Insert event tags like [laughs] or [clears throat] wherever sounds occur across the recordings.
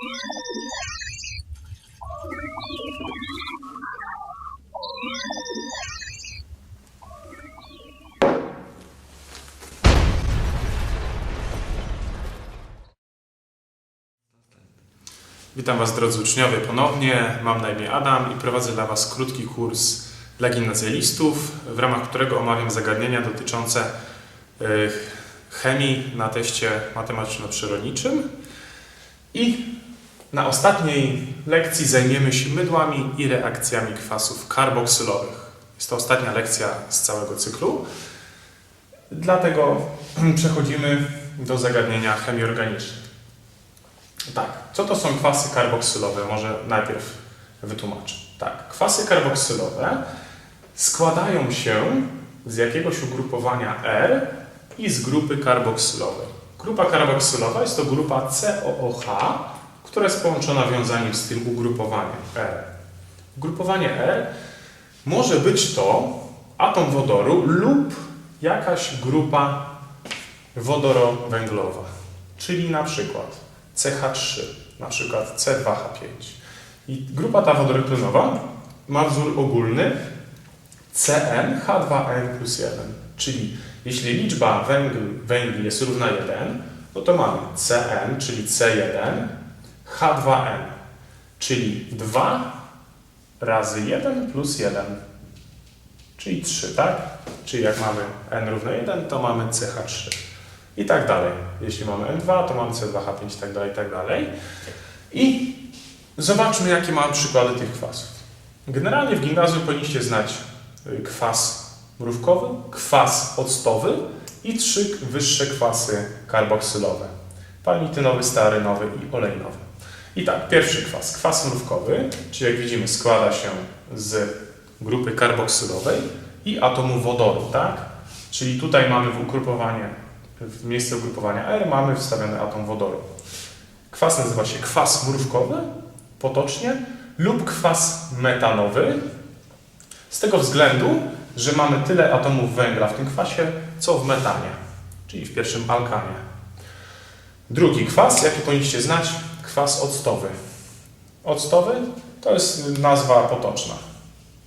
Witam Was drodzy uczniowie ponownie. Mam na imię Adam i prowadzę dla Was krótki kurs dla gimnazjalistów, w ramach którego omawiam zagadnienia dotyczące y, chemii na teście matematyczno-przyrodniczym. I na ostatniej lekcji zajmiemy się mydłami i reakcjami kwasów karboksylowych. Jest to ostatnia lekcja z całego cyklu. Dlatego [clears throat] przechodzimy do zagadnienia chemii organicznej. Tak, co to są kwasy karboksylowe? Może najpierw wytłumaczę. Tak, kwasy karboksylowe składają się z jakiegoś ugrupowania R i z grupy karboksylowej. Grupa karboksylowa jest to grupa COOH, która jest połączona wiązaniem z tym ugrupowaniem R. Ugrupowanie R może być to atom wodoru lub jakaś grupa wodorowęglowa, czyli na przykład CH3, na przykład C2H5. I grupa ta wodorotlenowa ma wzór ogólny CnH2n plus 1, czyli jeśli liczba węgli, węgli jest równa 1, no to mamy Cn, czyli C1, H2n, czyli 2 razy 1 plus 1, czyli 3, tak? Czyli jak mamy n równe 1, to mamy CH3 i tak dalej. Jeśli mamy N2, to mamy C2H5 i tak dalej, i tak dalej. I zobaczmy, jakie mamy przykłady tych kwasów. Generalnie w gimnazjum powinniście znać y, kwas mrówkowy, kwas octowy i trzy wyższe kwasy karboksylowe. Palmitynowy, stearynowy i olejnowy. I tak, pierwszy kwas, kwas mrówkowy, czyli jak widzimy składa się z grupy karboksylowej i atomu wodoru, tak? Czyli tutaj mamy w ugrupowanie w miejsce ugrupowania R mamy wstawiony atom wodoru. Kwas nazywa się kwas mrówkowy, potocznie, lub kwas metanowy, z tego względu, że mamy tyle atomów węgla w tym kwasie, co w metanie, czyli w pierwszym alkanie. Drugi kwas, jaki powinniście znać, kwas octowy. Octowy to jest nazwa potoczna.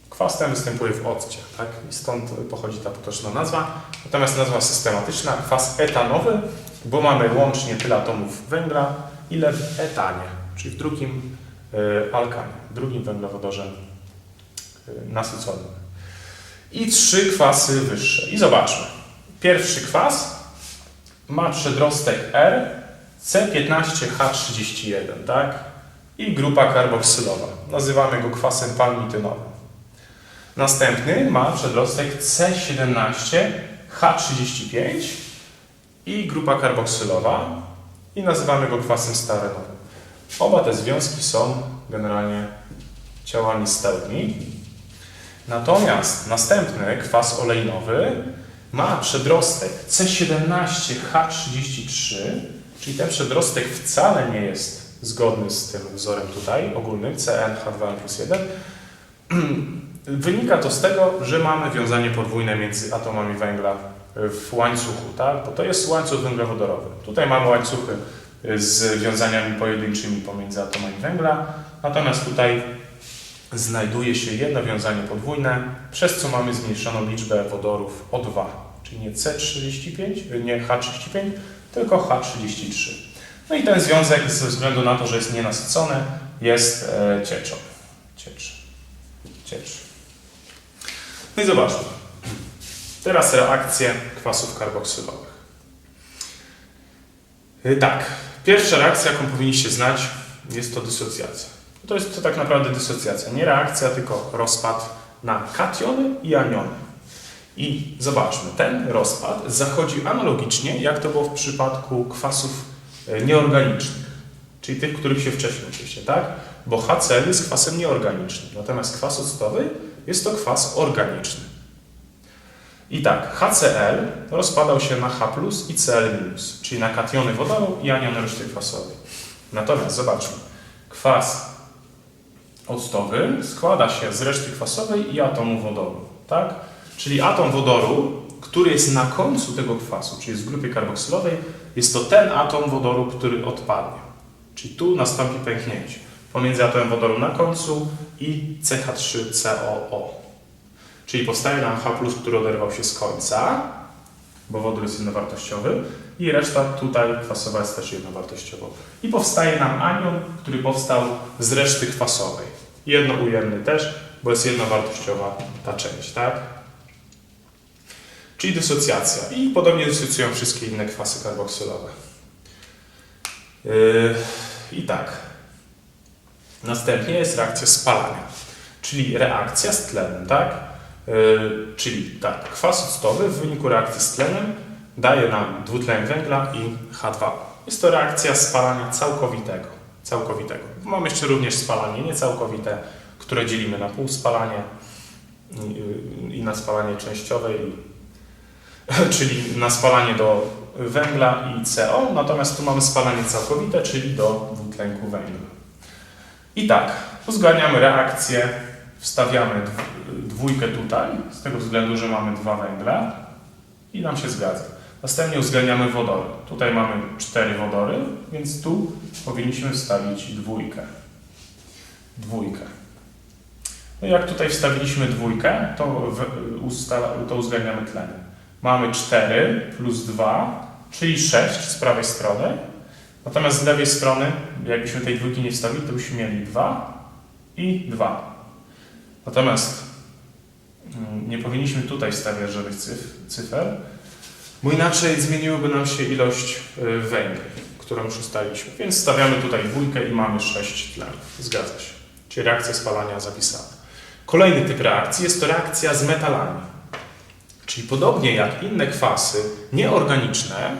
Kwas ten występuje w occie, tak? I stąd pochodzi ta potoczna nazwa. Natomiast nazwa systematyczna, kwas etanowy, bo mamy łącznie tyle atomów węgla, ile w etanie, czyli w drugim y, alkanie, drugim węglowodorze y, nasyconym. I trzy kwasy wyższe. I zobaczmy. Pierwszy kwas ma przedrostek R, C15H31, tak? I grupa karboksylowa. Nazywamy go kwasem palmitynowym. Następny ma przedrostek C17H35 i grupa karboksylowa i nazywamy go kwasem starenowym. Oba te związki są generalnie ciałami stałymi. Natomiast następny kwas olejnowy ma przedrostek C17H33, czyli ten przedrostek wcale nie jest zgodny z tym wzorem tutaj ogólnym CnH2n plus 1. [clears throat] Wynika to z tego, że mamy wiązanie podwójne między atomami węgla w łańcuchu, tak? bo to jest łańcuch węglowodorowy. Tutaj mamy łańcuchy z wiązaniami pojedynczymi pomiędzy atomami węgla, natomiast tutaj znajduje się jedno wiązanie podwójne, przez co mamy zmniejszoną liczbę wodorów o 2, czyli nie C35, nie H35, tylko H33. No i ten związek ze względu na to, że jest nienasycony, jest e, cieczą. Ciecz. Ciecz. No i zobaczmy. Teraz reakcje kwasów karboksylowych. Y, Tak, pierwsza reakcja, jaką powinniście znać, jest to dysocjacja. To jest to tak naprawdę dysocjacja. Nie reakcja, tylko rozpad na kationy i aniony. I zobaczmy, ten rozpad zachodzi analogicznie, jak to było w przypadku kwasów e, nieorganicznych, czyli tych, których się wcześniej uczyliście, tak? Bo HCl jest kwasem nieorganicznym, natomiast kwas octowy jest to kwas organiczny. I tak, HCl rozpadał się na H i Cl-, czyli na kationy wodoru i aniony reszty kwasowej. Natomiast zobaczmy, kwas octowy składa się z reszty kwasowej i atomu wodoru, tak? Czyli atom wodoru, który jest na końcu tego kwasu, czyli jest w grupie karboksylowej, jest to ten atom wodoru, który odpadnie. Czyli tu nastąpi pęknięcie pomiędzy atomem wodoru na końcu i CH3COO. Czyli powstaje nam H+, który oderwał się z końca, bo wodór jest jednowartościowy i reszta tutaj kwasowa jest też jednowartościowa. I powstaje nam anion, który powstał z reszty kwasowej. Jednoujemny też, bo jest jednowartościowa ta część, tak? Czyli dysocjacja. I podobnie dysocjują wszystkie inne kwasy karboksylowe. Yy, I tak. Następnie jest reakcja spalania, czyli reakcja z tlenem, tak? Yy, czyli tak, kwas octowy w wyniku reakcji z tlenem daje nam dwutlen węgla i H2. Jest to reakcja spalania całkowitego. całkowitego. Mam jeszcze również spalanie niecałkowite, które dzielimy na półspalanie i, i na spalanie częściowe, i, [laughs] czyli na spalanie do węgla i CO, natomiast tu mamy spalanie całkowite, czyli do dwutlenku węgla. I tak, uzgadniamy reakcję, wstawiamy dw- dwójkę tutaj, z tego względu, że mamy dwa węgle i nam się zgadza. Następnie uwzględniamy wodory. Tutaj mamy cztery wodory, więc tu powinniśmy wstawić dwójkę. Dwójkę. No jak tutaj wstawiliśmy dwójkę, to, to uwzględniamy tlenem. Mamy 4 plus 2, czyli 6 z prawej strony. Natomiast z lewej strony, jakbyśmy tej dwójki nie wstawili, to byśmy mieli 2 i 2. Natomiast mm, nie powinniśmy tutaj wstawiać żadnych cyf- cyfer, bo inaczej zmieniłyby nam się ilość y, węgli, którą już ustaliliśmy. Więc stawiamy tutaj dwójkę i mamy 6 tlenów. Zgadza się. Czyli reakcja spalania zapisana. Kolejny typ reakcji jest to reakcja z metalami. Czyli podobnie jak inne kwasy nieorganiczne,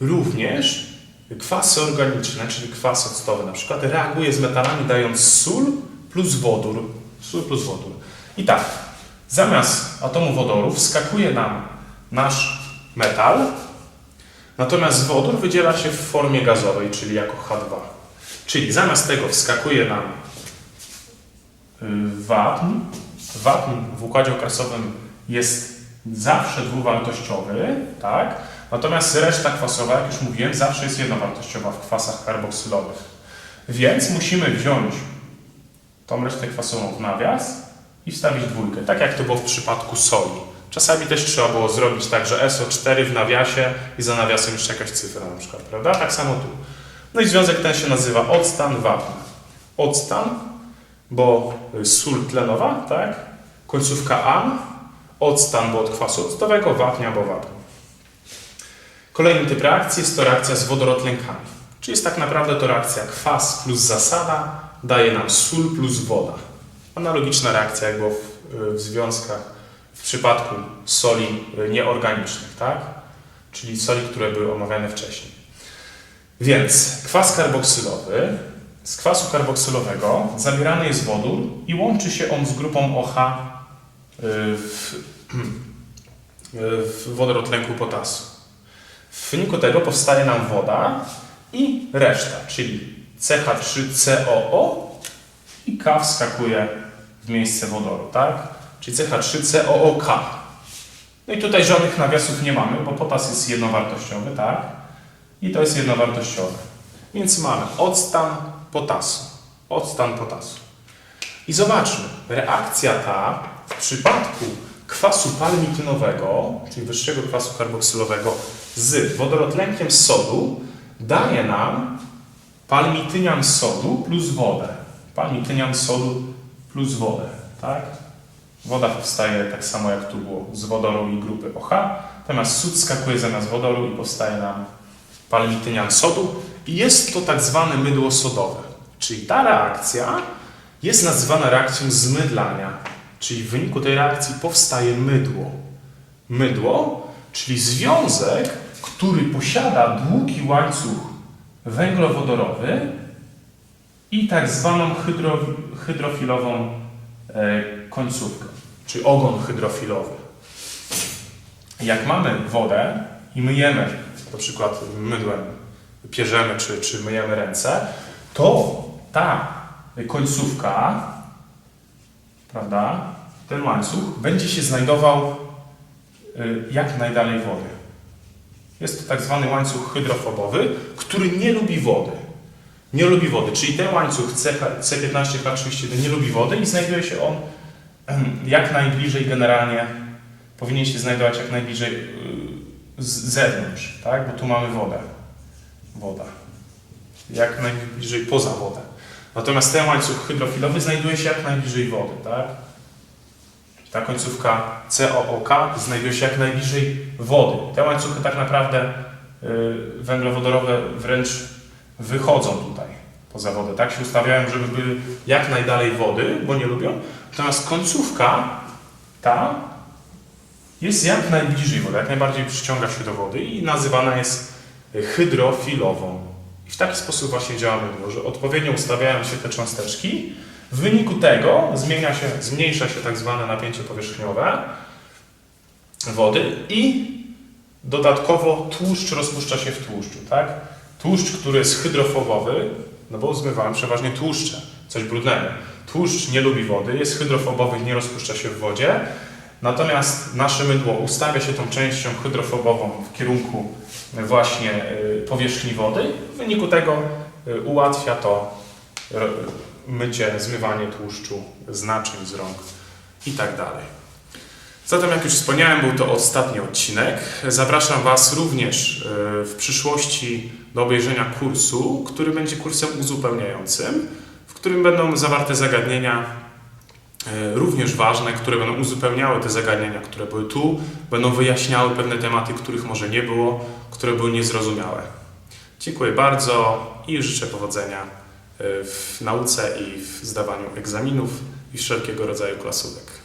również kwasy organiczne, czyli kwas octowy na przykład, reaguje z metalami dając sól plus wodór. Sól plus wodór. I tak, zamiast atomu wodoru wskakuje nam nasz metal, natomiast wodór wydziela się w formie gazowej, czyli jako H2. Czyli zamiast tego wskakuje nam y, wapń. Wapń w układzie okresowym jest zawsze dwuwartościowy, tak? Natomiast reszta kwasowa, jak już mówiłem, zawsze jest jednowartościowa w kwasach karboksylowych. Więc musimy wziąć tą resztę kwasową w nawias i wstawić dwójkę, tak jak to było w przypadku soli. Czasami też trzeba było zrobić tak, że SO4 w nawiasie i za nawiasem jeszcze jakaś cyfra na przykład, prawda? Tak samo tu. No i związek ten się nazywa octan wapna. Octan, bo sól tlenowa, tak? Końcówka an, octan, bo od kwasu octowego, wapnia, bo wapń. Kolejny typ reakcji jest to reakcja z wodorotlenkami. Czyli jest tak naprawdę to reakcja kwas plus zasada daje nam sól plus woda. Analogiczna reakcja jak było w, w związkach w przypadku soli y, nieorganicznych, tak? Czyli soli, które były omawiane wcześniej. Więc kwas karboksylowy, z kwasu karboksylowego zabierany jest wodór i łączy się on z grupą OH w, w wodorotlenku potasu. W wyniku tego powstaje nam woda i reszta, czyli CH3COO i K wskakuje w miejsce wodoru, tak? Czyli CH3COOK. No i tutaj żadnych nawiasów nie mamy, bo potas jest jednowartościowy, tak? I to jest jednowartościowe. Więc mamy octan potasu. Octan potasu. I zobaczmy, reakcja ta w przypadku kwasu palmitynowego, czyli wyższego kwasu karboksylowego z wodorotlenkiem sodu daje nam palmitynian sodu plus wodę. Palmitynian sodu plus wodę, tak? Woda powstaje tak samo jak tu było z wodoru i grupy OH, natomiast sód skakuje zamiast wodoru i powstaje nam palmitynian sodu i jest to tak zwane mydło sodowe. Czyli ta reakcja jest nazywana reakcją zmydlania, czyli w wyniku tej reakcji powstaje mydło. Mydło, czyli związek, który posiada długi łańcuch węglowodorowy i tak zwaną hydro, hydrofilową e, końcówkę, czy ogon hydrofilowy. Jak mamy wodę i myjemy, na przykład mydłem pierzemy czy, czy myjemy ręce, to ta końcówka, prawda, ten łańcuch będzie się znajdował y, jak najdalej wody. Jest to tak zwany łańcuch hydrofobowy, który nie lubi wody. nie lubi wody, czyli ten łańcuch CH C15H31 nie lubi wody i znajduje się on jak najbliżej generalnie, powinien się znajdować jak najbliżej yy, z zewnątrz, tak? bo tu mamy wodę. Woda. Jak najbliżej poza wodę. Natomiast ten łańcuch hydrofilowy znajduje się jak najbliżej wody, tak? Ta końcówka COOK znajduje się jak najbliżej wody. Te łańcuchy tak naprawdę y, węglowodorowe wręcz wychodzą tutaj poza wodę. Tak się ustawiają, żeby były jak najdalej wody, bo nie lubią. Natomiast końcówka ta jest jak najbliżej wody, jak najbardziej przyciąga się do wody i nazywana jest hydrofilową. I w taki sposób właśnie działa że odpowiednio ustawiają się te cząsteczki. W wyniku tego zmienia się, zmniejsza się tak zwane napięcie powierzchniowe wody i dodatkowo tłuszcz rozpuszcza się w tłuszczu, tak? Tłuszcz, który jest hydrofobowy, no bo zmywałem przeważnie tłuszcze, coś brudnego. Tłuszcz nie lubi wody, jest hydrofobowy, nie rozpuszcza się w wodzie, natomiast nasze mydło ustawia się tą częścią hydrofobową w kierunku właśnie y, powierzchni wody. W wyniku tego y, ułatwia to ro- mycie, zmywanie tłuszczu z naczyń, z rąk i tak. Zatem, jak już wspomniałem, był to ostatni odcinek. Zapraszam Was również y, w przyszłości do obejrzenia kursu, który będzie kursem uzupełniającym, w którym będą zawarte zagadnienia y, również ważne, które będą uzupełniały te zagadnienia, które były tu, będą wyjaśniały pewne tematy, których może nie było, które były niezrozumiałe. Dziękuję bardzo i życzę powodzenia y, w nauce i w zdawaniu egzaminów i wszelkiego rodzaju klasówek.